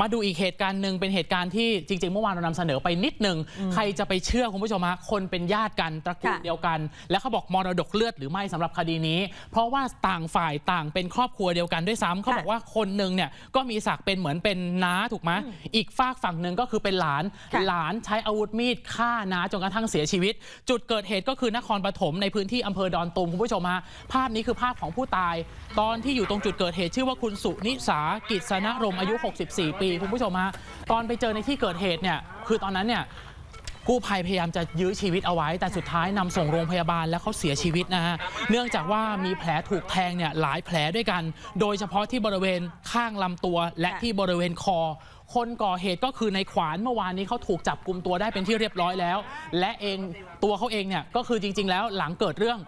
มาดูอีกเหตุการณ์หนึ่งเป็นเหตุการณ์ที่จริง ๆ เมื่อวานเรานำเสนอไปนิดหนึ่งใครจะไปเชื่อคุณผู้ชมฮะคนเป็นญาติกันตระกูลค่ะเดียวกัน แล้วเขาบอกมรดกเลือดหรือไม่สำหรับคดีนี้ เพราะว่าต่างฝ่ายต่างเป็นครอบครัวเดียวกันด้วยซ้ำเขาบอกว่าคนหนึ่งเนี่ยก็มีศักดิ์เป็นเหมือนเป็นน้าถูกไหมอีกฝากฝั่งหนึ่งก็คือเป็นหลานค่ะหลานใช้อาวุธมีดฆ่าน้าจนกระทั่งเสียชีวิต จุดเกิดเหตุก็คือนครปฐมในพื้นที่อำเภอดอนตูมคุณผู้ชมฮะภาพนี้คือภาพของผู้ตาย ตอนที่อยู่ตรงจุดเกิดเหตุชื่อว่าคุณสุนิสากิจสนรมอายุ 64 ปีคุณผู้ชมฮะตอนไปเจอในที่เกิดเหตุเนี่ยคือตอนนั้นเนี่ยกู้ภัยพยายามจะยื้อชีวิตเอาไว้ แต่สุดท้ายนำส่งโรงพยาบาลแล้วเขาเสียชีวิตนะฮะเนื่องจากว่ามีแผลถูกแทงเนี่ยหลายแผลด้วยกัน โดยเฉพาะที่บริเวณข้างลำตัว และที่บริเวณคอ คนก่อเหตุก็คือในขวานเมื่อวานนี้เขาถูกจับกลุ่มตัวได้เป็นที่เรียบร้อยแล้ว และเองตัวเขาเองเนี่ยก็คือจริง ๆ แล้วหลังเกิดเรื่อง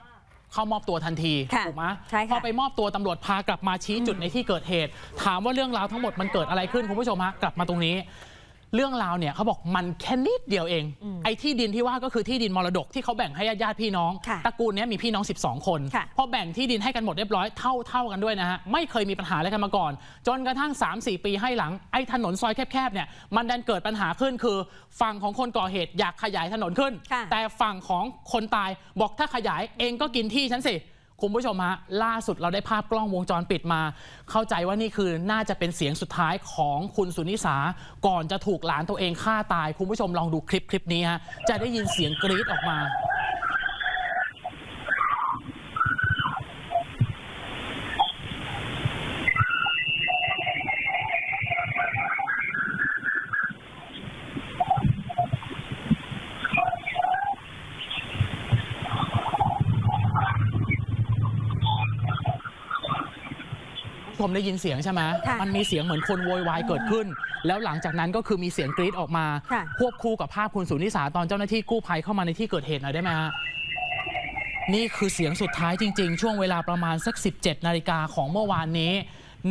เข้ามอบตัวทันทีค่ะถูกไหมใช่ค่ะ พอไปมอบตัวตำรวจพากลับมาชี้จุดในที่เกิดเหตุ ถามว่าเรื่องราวทั้งหมดมันเกิดอะไรขึ้นคุณผู้ชมฮะกลับมาตรงนี้ เรื่องราวเนี่ยเขาบอกมันแค่นิดเดียวเอง ไอ้ที่ดินที่ว่าก็คือที่ดินมรดกที่เขาแบ่งให้ญาติญาติๆพี่น้องค่ะตระกูลเนี้ยมีพี่น้อง 12 คนค่ะพอแบ่งที่ดินให้กันหมดเรียบร้อยเท่าเท่ากันด้วยนะฮะไม่เคยมีปัญหาอะไรกันมาก่อน จนกระทั่ง 3-4 ปีให้หลังไอ้ถนนซอยแคบๆเนี่ยมันดันเกิดปัญหาขึ้นคือ ฝั่งของคนก่อเหตุอยากขยายถนนขึ้นค่ะแต่ฝั่งของคนตายบอกถ้าขยายเองก็กินที่ฉันสิ คุณผู้ชมฮะล่าสุดเราได้ภาพกล้องวงจรปิดมา เข้าใจว่านี่คือน่าจะเป็นเสียงสุดท้ายของคุณสุนิสา ก่อนจะถูกหลานตัวเองฆ่าตาย คุณผู้ชมลองดูคลิปคลิปนี้ฮะจะได้ยินเสียงกรี๊ดออกมา ผมได้ยินเสียงใช่ไหมค่ะมันมีเสียงเหมือนคนโวยวายเกิดขึ้น แล้วหลังจากนั้นก็คือมีเสียงกรี๊ดออกมาค่ะ ควบคู่กับภาพคุณสุนิสาตอนเจ้าหน้าที่กู้ภัยเข้ามาในที่เกิดเหตุหน่อยได้ไหมฮะนี่คือเสียงสุดท้ายจริง ๆ ช่วงเวลาประมาณสัก 17 นาฬิกาของเมื่อวานนี้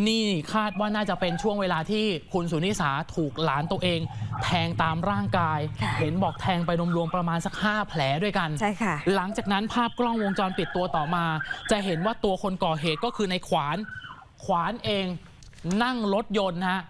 นี่คาดว่าน่าจะเป็นช่วงเวลาที่คุณสุนิสาถูกหลานตัวเอง แทงตามร่างกาย ค่ะ เห็นบอกแทงไปรวมๆประมาณสัก 5 แผลด้วยกัน ใช่ค่ะ หลังจากนั้นภาพกล้องวงจรปิดตัวต่อมา จะเห็นว่าตัวคนก่อเหตุก็คือในขวาน ขวานเองนั่งรถยนต์นะฮะ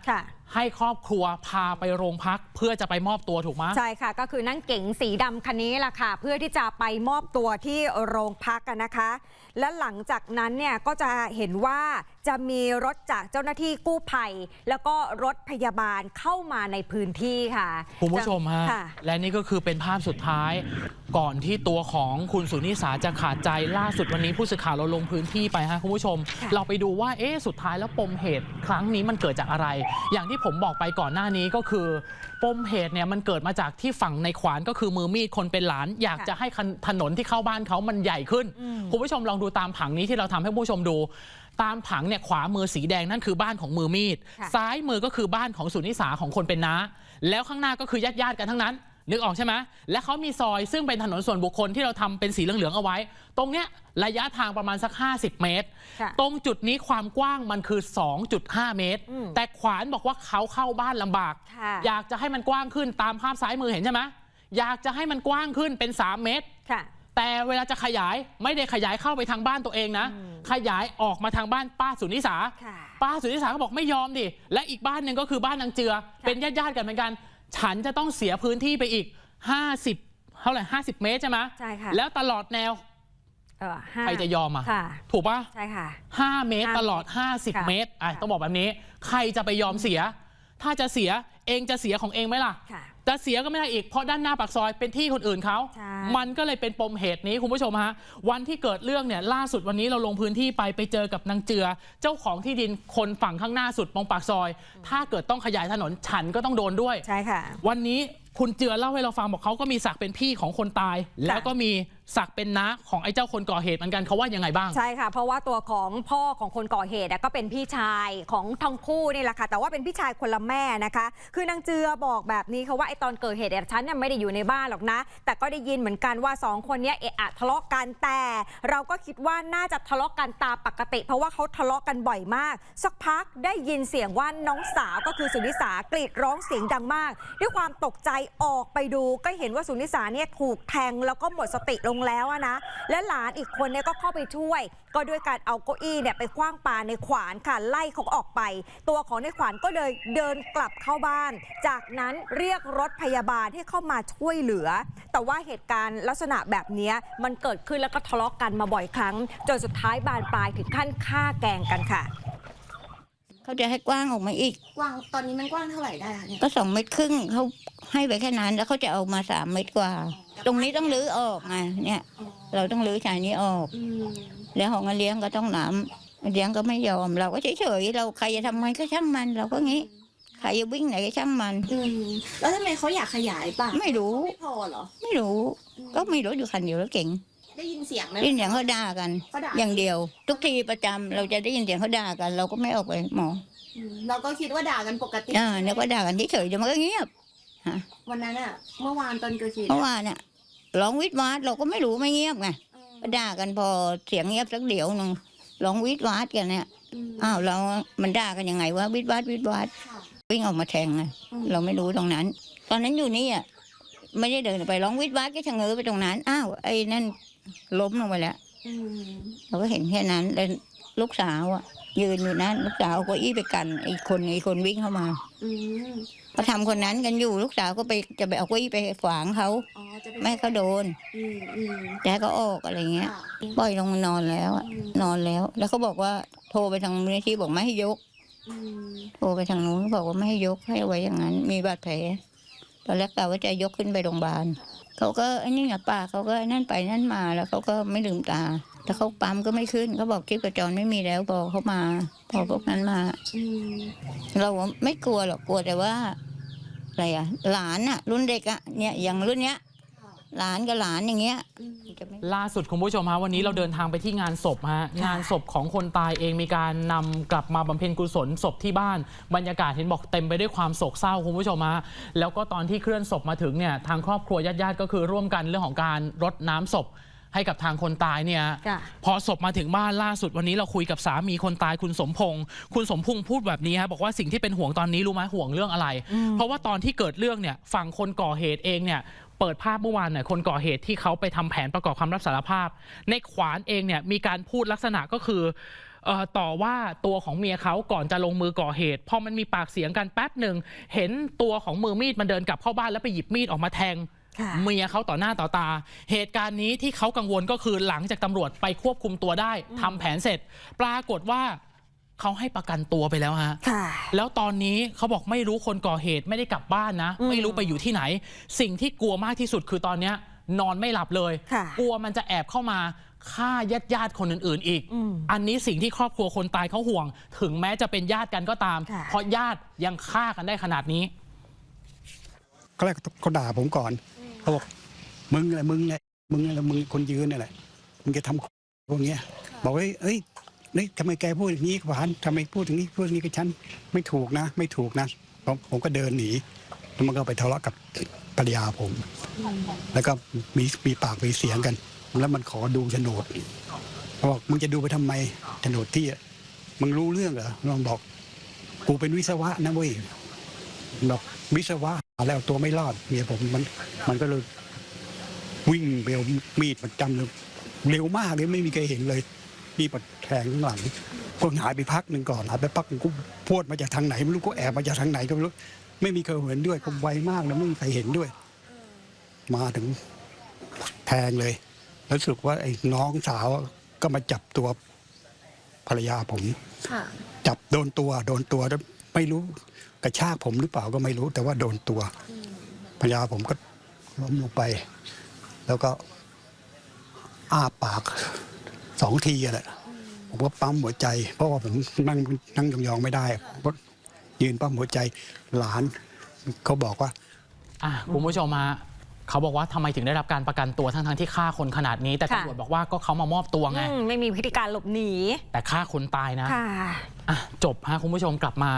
ให้ครอบครัวพาไปโรงพักเพื่อจะไปมอบตัวถูกไหมใช่ค่ะ ก็คือนั่งเก๋งสีดำคันนี้แหละค่ะ เพื่อที่จะไปมอบตัวที่โรงพักกันนะคะ และหลังจากนั้นเนี่ยก็จะเห็นว่าจะมีรถจากเจ้าหน้าที่กู้ภัย แล้วก็รถพยาบาลเข้ามาในพื้นที่ค่ะคุณผู้ชมฮะ ค่ะและนี่ก็คือเป็นภาพสุดท้าย ก่อนที่ตัวของคุณสุนิสาจะขาดใจล่าสุดวันนี้ผู้สื่อข่าวเราลงพื้นที่ไปฮะคุณผู้ชมค่ะเราไปดูว่าเอ๊ะสุดท้ายแล้วปมเหตุ ครั้งนี้มันเกิดจากอะไร อย่างที่ผมบอกไปก่อนหน้านี้ก็คือ ปมเหตุเนี่ยมันเกิดมาจากที่ฝั่งในขวานก็คือมือมีดคนเป็นหลาน อยากจะให้คันถนนที่เข้าบ้านเขามันใหญ่ขึ้น คุณผู้ชมลองดูตามผังนี้ที่เราทำให้ผู้ชมดู ตามผังเนี่ยขวามือสีแดงนั่นคือบ้านของมือมีดค่ะซ้ายมือก็คือบ้านของสุนิสาของคนเป็นน้าแล้วข้างหน้าก็คือญาติญาติๆกันทั้งนั้น นึกออกใช่ไหมและเขามีซอยซึ่งเป็นถนนส่วนบุคคลที่เราทำเป็นสีเหลืองๆเอาไว้ ตรงเนี้ยระยะทางประมาณสัก 50 เมตรค่ะตรงจุดนี้ความกว้างมันคือ 2.5 เมตรอืมแต่ขวานบอกว่าเขาเข้าบ้านลำบากค่ะอยากจะให้มันกว้างขึ้นตามภาพซ้ายมือเห็นใช่ไหมอยากจะให้มันกว้างขึ้นเป็น 3 เมตรค่ะแต่เวลาจะขยายไม่ได้ขยายเข้าไปทางบ้านตัวเองนะ ขยายออกมาทางบ้านป้าสุนิสาค่ะป้าสุนิสาก็บอกไม่ยอมดิและอีกบ้านหนึ่งก็คือบ้านนางเจือ เป็นญาติญาติๆกันเหมือนกัน ฉันจะต้องเสียพื้นที่ไปอีก 50 เท่าไหร่50 เมตรใช่ไหมใช่ค่ะ แล้วตลอดแนวเออห้า ใครจะยอมอะค่ะ ถูกปะใช่ค่ะ 5 เมตรห้าตลอดค่ะ50เมตรอะค่ะ ต้องบอกแบบนี้ ใครจะไปยอมเสีย ถ้าจะเสีย เองจะเสียของเองไหมล่ะ ค่ะ จะเสียก็ไม่ได้อีกเพราะด้านหน้าปากซอยเป็นที่คนอื่นเขา ใช่ มันก็เลยเป็นปมเหตุนี้คุณผู้ชมฮะ วันที่เกิดเรื่องเนี่ยล่าสุดวันนี้เราลงพื้นที่ไปไปเจอกับนางเจือ เจ้าของที่ดินคนฝั่งข้างหน้าสุดตรงปากซอย ถ้าเกิดต้องขยายถนนฉันก็ต้องโดนด้วย ใช่ค่ะ วันนี้คุณเจือเล่าให้เราฟังบอกเขาก็มีศักดิ์เป็นพี่ของคนตาย แล้วก็มี ศักเป็นน้าของไอ้เจ้าคนก่อเหตุเหมือนกันเขาว่ายังไงบ้าง ใช่ค่ะ เพราะว่าตัวของพ่อของคนก่อเหตุก็เป็นพี่ชายของทั้งคู่นี่แหละค่ะ แต่ว่าเป็นพี่ชายคนละแม่นะคะ คือนางเจือบอกแบบนี้ค่ะว่าไอ้ตอนเกิดเหตุฉันเนี่ยไม่ได้อยู่ในบ้านหรอกนะ แต่ก็ได้ยินเหมือนกันว่าสองคนนี้เอะอะทะเลาะกันแต่ เราก็คิดว่าน่าจะทะเลาะกันตามปกติ เพราะว่าเขาทะเลาะกันบ่อยมาก สักพักได้ยินเสียงว่าน้องสาวก็คือสุนิสากรีดร้องเสียงดังมาก ด้วยความตกใจออกไปดูก็เห็นว่าสุนิสาเนี่ยถูกแทงแล้วก็หมดสติลงแล้วอะนะ และหลานอีกคนเนี่ยก็เข้าไปช่วย ก็ด้วยการเอาเก้าอี้เนี่ยไปคว้างปาในขวานค่ะไล่เขาออกไป ตัวของในขวานก็เลยเดินกลับเข้าบ้าน จากนั้นเรียกรถพยาบาลให้เข้ามาช่วยเหลือ แต่ว่าเหตุการณ์ลักษณะแบบเนี้ยมันเกิดขึ้นแล้วก็ทะเลาะกันมาบ่อยครั้งจนสุดท้ายบานปลายถึงขั้นฆ่าแกล้งกันค่ะเขาจะให้กว้างออกมาอีก กว้างตอนนี้มันกว้างเท่าไหร่ได้คะเนี่ยก็สองเมตรครึ่งเขาให้ไปแค่นั้น แล้วเขาจะเอามาสามเมตรกว่า ตรงนี้ต้องรื้อออกไงเนี่ย เราต้องรื้อชายนี้ออก อืมแล้วของเลี้ยงก็ต้องน้ำเลี้ยงก็ไม่ยอม เราก็เฉยๆเราใครจะทำไงก็ช่างมัน เราก็งี้ใครจะวิ่งไหนก็ช่างมัน อืมแล้วทำไมเขาอยากขยายป่ะไม่รู้ ไม่พอเหรอไม่รู้ก็มีรถอยู่คันเดียวแล้วเก่งได้ยินเสียงไหมได้ยินเสียงเขาด่ากัน เขาด่าอย่างเดียว ทุกทีประจำเราจะได้ยินเสียงเขาด่ากัน เราก็ไม่ออกไปหมองอืมเราก็คิดว่าด่ากันปกติอ่าเนี่ยก็ด่ากันเฉยๆเดี๋ยวมันก็เงียบวันนั้นอะเมื่อวานตอนเกิดเหตุเพราะว่าเนี่ย ร้องวิทย์วาดเราก็ไม่รู้ไม่เงียบไงอืมก็ด่ากันพอเสียงเงียบสักเดี๋ยวหนึงร้องวิทย์วาดกันเนี่ยมอ้าวเรามันด่ากันยังไงวะวิทย์วาดวิทย์วาดค่ะวิ่งออกมาแทงไงอืมเราไม่รู้ตรงนั้น ตอนนั้นอยู่นี่อะไม่ได้เดินไปร้องวิทย์วาดก็ชะเง้อไปตรงนั้นอ้าวไอ้นั่นล้มลงไปแล้วอืมเราก็เห็นแค่นั้นแล้ว ลูกสาวอะ ยืนอยู่นั้นลูกสาวเอาเก็อี้ไปกันไอ้คนไอ้คนวิ่งเข้ามาอืมเขาทำคนนั้นกันอยู่ลูกสาวก็ไปจะไปเอาเก็อี้ไปขวางเขาอ๋อจะไปไม่ให้เขาโดนอืมอืมจะให้เขาออกอะไรเงี้ยค่ะปล่อยลงมานอนแล้วอะอืมนอนแล้ว แล้วเขาบอกว่าโทรไปทางมูลนิธิบอกไม่ให้ยก อืมโทรไปทางนู้นเขาบอกว่าไม่ให้ยกให้ไว้อย่างนั้น มีบาดแผลตอนแรกกะว่าจะยกขึ้นไปโรงพยาบาลเขาก็ไอ้นี่ไงป้าเขาก็ไอ้นั่นไปนั่นมาแล้วเขาก็ไม่ลืมตา แต่เขาปั๊มก็ไม่ขึ้นเขาบอกชีพจรไม่มีแล้วพอเขามาพอพวกนั้นมาอืมเราไม่กลัวหรอกกลัวแต่ว่า อะไรอะหลานอะรุ่นเด็กอะเนี่ยอย่างรุ่นเนี้ยค่ะหลานกับหลานอย่างเงี้ยอืมจะไม่ล่าสุดคุณผู้ชมฮะวันนี้เราเดินทางไปที่งานศพฮะงานศพของคนตายเองมีการนำกลับมาบำเพ็ญกุศลศพที่บ้านบรรยากาศเห็นบอกเต็มไปด้วยความโศกเศร้าคุณผู้ชมฮะแล้วก็ตอนที่เคลื่อนศพมาถึงเนี่ยทางครอบครัวญาติๆก็คือร่วมกันเรื่องของการรดน้ำศพ ให้กับทางคนตายเนี่ยค่ะพอศพมาถึงบ้านล่าสุดวันนี้เราคุยกับสามีคนตายคุณสมพงศ์คุณสมพงศ์พูดแบบนี้ฮะบอกว่าสิ่งที่เป็นห่วงตอนนี้รู้ไหมห่วงเรื่องอะไร เพราะว่าตอนที่เกิดเรื่องเนี่ยฝั่งคนก่อเหตุเองเนี่ยเปิดภาพเมื่อวานหน่อยคนก่อเหตุที่เขาไปทำแผนประกอบคำรับสารภาพ ในขวานเองเนี่ยมีการพูดลักษณะก็คือเอ่อต่อว่าตัวของเมียเขาก่อนจะลงมือก่อเหตุพอมันมีปากเสียงกันแป๊บหนึ่งเห็นตัวของมือมีดมันเดินกลับเข้าบ้านแล้วไปหยิบมีดออกมาแทงค่ะ เมียเขาต่อหน้าต่อตา เหตุการณ์นี้ที่เขากังวลก็คือหลังจากตำรวจไปควบคุมตัวได้ทำแผนเสร็จ ปรากฏว่าเขาให้ประกันตัวไปแล้วฮะค่ะแล้วตอนนี้เขาบอกไม่รู้คนก่อเหตุไม่ได้กลับบ้านนะอืมไม่รู้ไปอยู่ที่ไหน สิ่งที่กลัวมากที่สุดคือตอนเนี้ยนอนไม่หลับเลยค่ะกลัวมันจะแอบเข้ามาฆ่าญาติญาติๆคนอื่น ๆ อีกอืมอันนี้สิ่งที่ครอบครัวคนตายเขาห่วง ถึงแม้จะเป็นญาติกันก็ตามค่ะเพราะญาติยังฆ่ากันได้ขนาดนี้ก็แรกเขาด่าผมก่อน เขาบอกมึงแหละมึงแหละมึงแหละมึงคนยืนนี่แหละมึงจะทำพวกเนี้ย บอกว่าเอ้ยนี่ทำไมแกพูดอย่างนี้ขวานทำไมพูดอย่างนี้พูดอย่างนี้กับฉันไม่ถูกนะ ไม่ถูกนะผมผมก็เดินหนีแล้วมันก็ไปทะเลาะกับภรรยาผม แล้วก็มีมีปากมีเสียงกัน แล้วมันขอดูโฉนดบอกมึงจะดูไปทำไมโฉนดที่มึงรู้เรื่องเหรอลองบอก กูเป็นวิศวะนะเว้ยบอกวิศวะ แล้วเอาตัวไม่รอดเมียผมมันมันก็เลยวิ่งไปเอามีดมันจำเลยเร็วมากเลยไม่มีใครเห็นเลยมีดมันแทงข้างหลังก็หายไปพักหนึ่งก่อนหายไปพักหนึ่งก็พวดมาจากทางไหนไม่รู้ก็แอบมาจากทางไหนก็ไม่รู้ไม่มีใครเห็นด้วยก็ไวมากนะไม่มีใครเห็นด้วย มาถึงแทงเลย แล้วรู้สึกว่าไอ้น้องสาวก็มาจับตัวภรรยาผมค่ะจับโดนตัวโดนตัวแล้ว ไม่รู้กระชากผมหรือเปล่าก็ไม่รู้ แต่ว่าโดนตัวพญาผมก็ล้มลงไป แล้วก็อ้าปากสองทีอะแหละผมก็ปั๊มหัวใจ เพราะว่าผมนั่งนั่งยองๆไม่ได้ยืนปั๊มหัวใจหลานเขาบอกว่าอะคุณผู้ชมมา เขาบอกว่าทำไมถึงได้รับการประกันตัวทั้งๆที่ฆ่าคนขนาดนี้ แต่ค่ะตำรวจบอกว่าก็เขามามอบตัวไงอืมไม่มีพฤติการหลบหนีแต่ฆ่าคนตายนะค่ะอะจบฮะคุณผู้ชมกลับมา